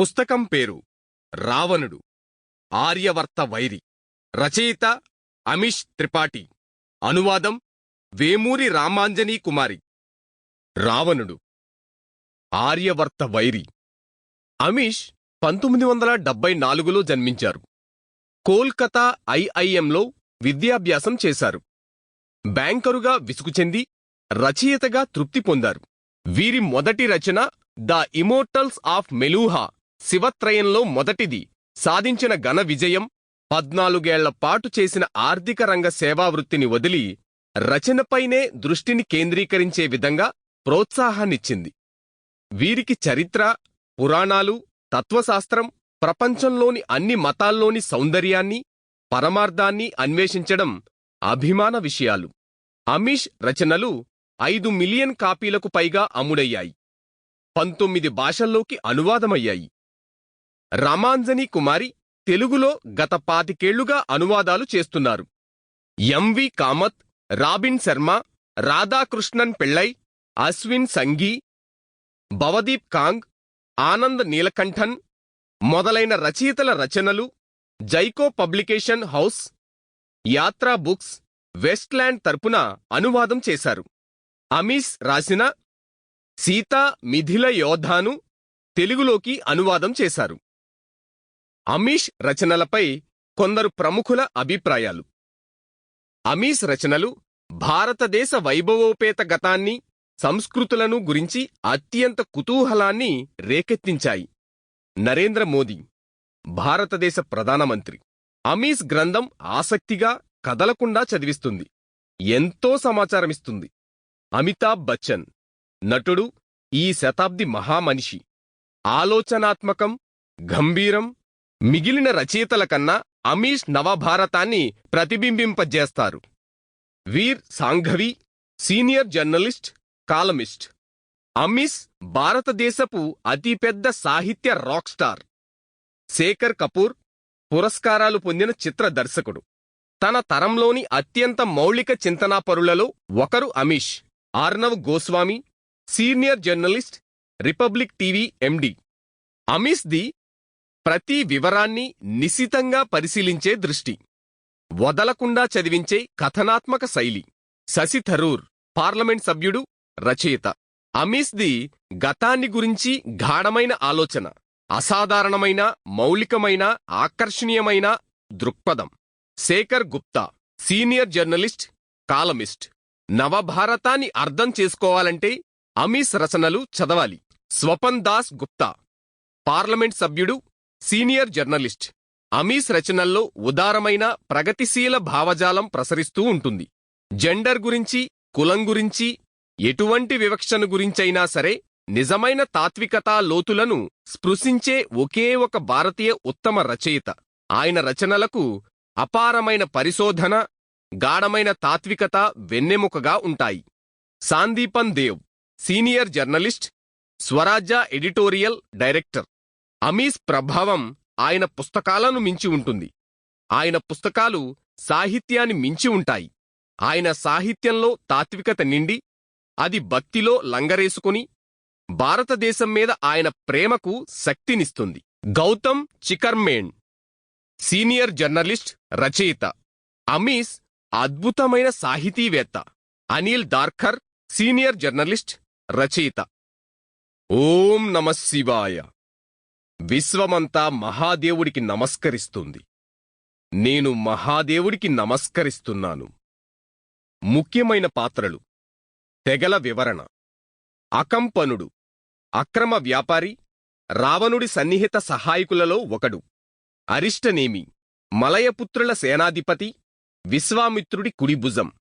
పుస్తకం పేరు రావణుడు. ఆర్యవర్త వైరి. రచయిత అమిష్ త్రిపాఠి. అనువాదం వేమూరి రామాంజనీ కుమారి. రావణుడు. ఆర్యవర్త వైరి. అమిష్ పంతొమ్మిది వందల డెబ్బై నాలుగులో జన్మించారు. కోల్కతా ఐఐఎంలో విద్యాభ్యాసం చేశారు. బ్యాంకరుగా విసుగు చెంది రచయితగా తృప్తి పొందారు. వీరి మొదటి రచన ద ఇమోర్టల్స్ ఆఫ్ మెలూహా. శివత్రయంలో మొదటిది. సాధించిన ఘన విజయం పద్నాలుగేళ్ళ పాటు చేసిన ఆర్థిక రంగ సేవావృత్తిని వదిలి రచనపైనే దృష్టిని కేంద్రీకరించే విధంగా ప్రోత్సాహాన్నిచ్చింది. వీరికి చరిత్ర పురాణాలు తత్వశాస్త్రం ప్రపంచంలోని అన్ని మతాల్లోని సౌందర్యాన్ని పరమార్థాన్ని అన్వేషించడం అభిమాన విషయాలు. అమీష్ రచనలు ఐదు మిలియన్ కాపీలకు పైగా అమ్ముడయ్యాయి. పంతొమ్మిది భాషల్లోకి అనువాదమయ్యాయి. రమాంజని కుమారి తెలుగులో గత పాతికేళ్ళుగా అనువాదాలు చేస్తున్నారు. ఎంవి కామత్ రాబిన్ శర్మ రాధాకృష్ణన్ పిళ్ళై అశ్విన్ సంఘీ భవదీప్ కాంగ్ ఆనంద్ నీలకంఠన్ మొదలైన రచయితల రచనలు Jaico publication house Yatra books Westland తరపున అనువాదం చేశారు. అమీస్ రాసిన సీతా మిథిల యోధాను తెలుగులోకి అనువాదం చేశారు. అమీష్ రచనలపై కొందరు ప్రముఖుల అభిప్రాయాలు. అమీస్ రచనలు భారతదేశ వైభవోపేత గతాన్ని సంస్కృతులను గురించి అత్యంత కుతూహలాన్ని రేకెత్తించాయి. నరేంద్ర మోదీ భారతదేశ ప్రధానమంత్రి. అమీస్ గ్రంథం ఆసక్తిగా కదలకుండా చదివిస్తుంది. ఎంతో సమాచారమిస్తుంది. అమితాబ్ బచ్చన్ నటుడు ఈ శతాబ్ది మహామనిషి. ఆలోచనాత్మకం గంభీరం మిగిలిన రచయితల కన్నా అమీష్ నవభారతాన్ని ప్రతిబింబింపజేస్తారు. Vir Sanghvi senior journalist columnist. Amish భారతదేశపు అతిపెద్ద సాహిత్య రాక్ స్టార్. శేఖర్ కపూర్ పురస్కారాలు పొందిన చిత్ర దర్శకుడు. తన తరంలోని అత్యంత మౌలిక చింతనాపరులలో ఒకరు Amish Arnab Goswami senior journalist republic TV MD. Amish the ప్రతి వివరాన్ని నిశితంగా పరిశీలించే దృష్టి. వదలకుండా చదివించే కథనాత్మక శైలి. శశి థరూర్ పార్లమెంట్ సభ్యుడు రచయిత. అమీస్ ది గతాన్ని గురించి గాఢమైన ఆలోచన. అసాధారణమైన మౌలికమైన ఆకర్షణీయమైన దృక్పథం. Shekhar Gupta senior journalist columnist. నవభారతాన్ని అర్థం చేసుకోవాలంటే అమీస్ రచనలు చదవాలి. స్వపన్ దాస్ గుప్తా. పార్లమెంట్ సభ్యుడు సీనియర్ జర్నలిస్ట్. అమీస్ రచనల్లో ఉదారమైన ప్రగతిశీల భావజాలం ప్రసరిస్తూ ఉంటుంది. జెండర్ గురించి కులం గురించి ఎటువంటి వివక్షను గురించైనా సరే నిజమైన తాత్వికతా లోతులను స్పృశించే ఒకే ఒక భారతీయ ఉత్తమ రచయిత. ఆయన రచనలకు అపారమైన పరిశోధన గాఢమైన తాత్వికత వెన్నెముకగా ఉంటాయి. Sandipan Deb senior journalist Swarajya editorial director. Amish ప్రభావం ఆయన పుస్తకాలను మించి ఉంటుంది. ఆయన పుస్తకాలు సాహిత్యాన్ని మించి ఉంటాయి. ఆయన సాహిత్యంలో తాత్వికత నిండి అది భక్తిలో లంగరేసుకుని భారతదేశం మీద ఆయన ప్రేమకు శక్తినిస్తుంది. గౌతమ్ చికర్మేణ్ సీనియర్ జర్నలిస్ట్ రచయిత. అమీస్ అద్భుతమైన సాహితీవేత్త. అనిల్ దార్ఖర్ సీనియర్ జర్నలిస్ట్ రచయిత. ఓం నమ శివాయ. విశ్వమంతా మహాదేవుడికి నమస్కరిస్తుంది. నేను మహాదేవుడికి నమస్కరిస్తున్నాను. ముఖ్యమైన పాత్రలు. తెగల వివరణ. అకంపనుడు. అక్రమ వ్యాపారి. రావణుడి సన్నిహిత సహాయకులలో ఒకడు. అరిష్టనేమి. మలయపుత్రుల సేనాధిపతి. విశ్వామిత్రుడి కుడిభుజం.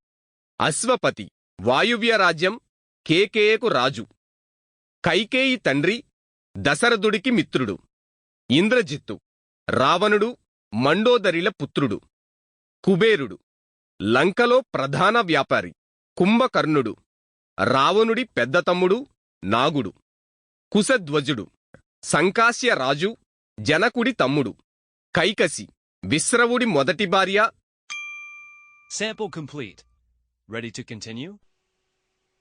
అశ్వపతి. వాయువ్య రాజ్యం. కేకేయకు రాజు. కైకేయి తండ్రి. దశరథుడికి మిత్రుడు. ఇంద్రజిత్తు రావణుడు మండోదరిల పుత్రుడు. కుబేరుడు లంకలో ప్రధాన వ్యాపారి. కుంభకర్ణుడు రావణుడి పెద్ద తమ్ముడు నాగుడు. కుశధ్వజుడు సంకాశ్యరాజు జనకుడి తమ్ముడు. కైకసి విశ్రవుడి మొదటి భార్య. Sample complete. Ready to continue?